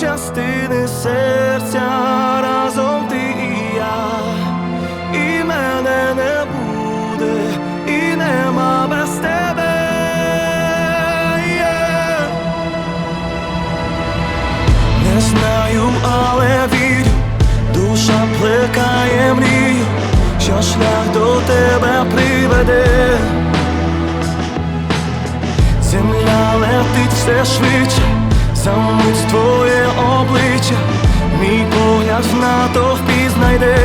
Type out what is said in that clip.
частини серця разом ти і я, і мене не буде, і нема без тебе. Yeah. Не знаю, але вірю, душа плекає мрію, що шлях до тебе приведе. Земля летить все швидше, за мить обличчя, мій погляд знато впізнайде.